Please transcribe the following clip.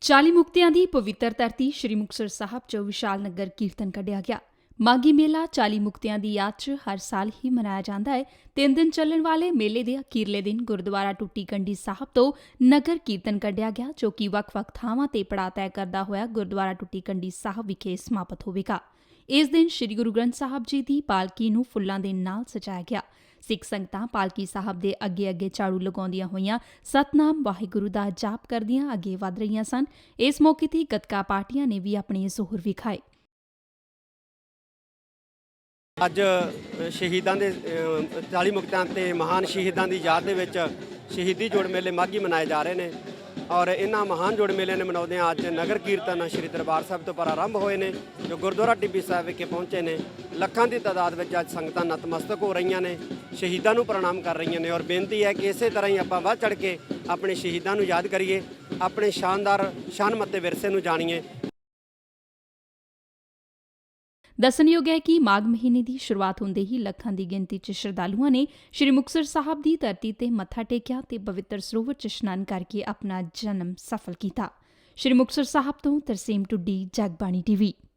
40 ਮੁਕਤਿਆਂ ਦੀ ਪਵਿੱਤਰ ਧਰਤੀ ਸ੍ਰੀ ਮੁਕਤਸਰ ਸਾਹਿਬ 'ਚ ਵਿਸ਼ਾਲ ਨਗਰ ਕੀਰਤਨ ਕੱਢਿਆ ਗਿਆ। ਮਾਗੀ ਮੇਲਾ 40 ਮੁਕਤਿਆਂ ਦੀ ਯਾਦ 'ਚ ਹਰ ਸਾਲ ਹੀ ਮਨਾਇਆ ਜਾਂਦਾ ਹੈ। ਤਿੰਨ ਦਿਨ ਚੱਲਣ ਵਾਲੇ ਮੇਲੇ ਦੇ ਅਖੀਰਲੇ ਦਿਨ ਗੁਰਦੁਆਰਾ ਟੁੱਟੀ ਕੰਡੀ ਸਾਹਿਬ ਤੋਂ ਨਗਰ ਕੀਰਤਨ ਕੱਢਿਆ ਗਿਆ, ਜੋ ਕਿ ਵੱਖ-ਵੱਖ ਥਾਵਾਂ ਤੇ ਪੜਾਅ ਤੈਅ ਕਰਦਾ ਹੋਇਆ ਗੁਰਦੁਆਰਾ ਟੁੱਟੀ ਕੰਡੀ ਸਾਹਿਬ ਵਿਖੇ ਸਮਾਪਤ ਹੋਵੇਗਾ। ਇਸ ਦਿਨ ਸ੍ਰੀ ਗੁਰੂ ਗ੍ਰੰਥ ਸਾਹਿਬ ਜੀ ਦੀ ਪਾਲਕੀ ਨੂੰ ਫੁੱਲਾਂ ਦੇ ਨਾਲ ਸਜਾਇਆ ਗਿਆ। ਸਿੱਖ ਸੰਗਤਾਂ ਪਾਲਕੀ ਸਾਹਿਬ ਦੇ ਅੱਗੇ-ਅੱਗੇ ਝਾੜੂ ਲਗਾਉਂਦੀਆਂ ਹੋਈਆਂ ਸਤਨਾਮ ਵਾਹਿਗੁਰੂ ਦਾ ਜਾਪ ਕਰਦੀਆਂ ਅੱਗੇ ਵਧ ਰਹੀਆਂ ਸਨ। ਇਸ ਮੌਕੇ ਤੇ ਗੱਤਕਾ ਪਾਰਟੀਆਂ ਨੇ ਵੀ ਆਪਣੇ ਜ਼ੋਰ ਵਿਖਾਏ ਅੱਜ ਸ਼ਹੀਦਾਂ ਦੇ 40 ਮੁਕਤਾਂ ਤੇ ਮਹਾਨ ਸ਼ਹੀਦਾਂ ਦੀ ਯਾਦ ਦੇ ਵਿੱਚ ਸ਼ਹੀਦੀ ਜੋੜ ਮੇਲੇ ਮਾਘੀ ਮਨਾਏ ਜਾ ਰਹੇ ਨੇ। ਔਰ ਇਹਨਾਂ ਮਹਾਨ ਜੋੜ ਮੇਲੇ ਨੇ ਮਨਾਉਂਦਿਆਂ ਅੱਜ ਨਗਰ ਕੀਰਤਨ ਸ੍ਰੀ ਦਰਬਾਰ ਸਾਹਿਬ ਤੋਂ ਪ੍ਰਾਰੰਭ ਹੋਏ ਨੇ, ਜੋ ਗੁਰਦੁਆਰਾ ਟਿੱਬੀ ਸਾਹਿਬ ਵਿਖੇ ਪਹੁੰਚੇ ਨੇ। ਲੱਖਾਂ ਦੀ ਤਾਦਾਦ ਵਿੱਚ ਅੱਜ ਸੰਗਤਾਂ ਨਤਮਸਤਕ ਹੋ ਰਹੀਆਂ ਨੇ, ਸ਼ਹੀਦਾਂ ਨੂੰ ਪ੍ਰਣਾਮ ਕਰ ਰਹੀਆਂ ਨੇ ਔਰ ਬੇਨਤੀ ਹੈ ਕਿ ਇਸੇ ਤਰ੍ਹਾਂ ਹੀ ਆਪਾਂ ਵੱਧ ਚੜ ਕੇ ਆਪਣੇ ਸ਼ਹੀਦਾਂ ਨੂੰ ਯਾਦ ਕਰੀਏ, ਆਪਣੇ ਸ਼ਾਨਦਾਰ ਸ਼ਾਨਮੱਤੇ ਵਿਰਸੇ ਨੂੰ ਜਾਣੀਏ। ਦੱਸਣਯੋਗ ਹੈ ਕਿ ਮਾਘ ਮਹੀਨੇ ਦੀ ਸ਼ੁਰੂਆਤ ਹੁੰਦੇ ਹੀ ਲੱਖਾਂ ਦੀ ਗਿਣਤੀ 'ਚ ਸ਼ਰਧਾਲੂਆਂ ਨੇ ਸ੍ਰੀ ਮੁਕਤਸਰ ਸਾਹਿਬ ਦੀ ਧਰਤੀ ਤੇ ਮੱਥਾ ਟੇਕਿਆ ਤੇ ਪਵਿੱਤਰ ਸਰੋਵਰ 'ਚ ਇਸ਼ਨਾਨ ਕਰਕੇ ਆਪਣਾ ਜਨਮ ਸਫਲ ਕੀਤਾ। ਸ੍ਰੀ ਮੁਕਤਸਰ ਸਾਹਿਬ ਤੋਂ ਤਰਸੇਮ ਟੁੱਡੀ, ਜਗਬਾਣੀ ਟੀਵੀ।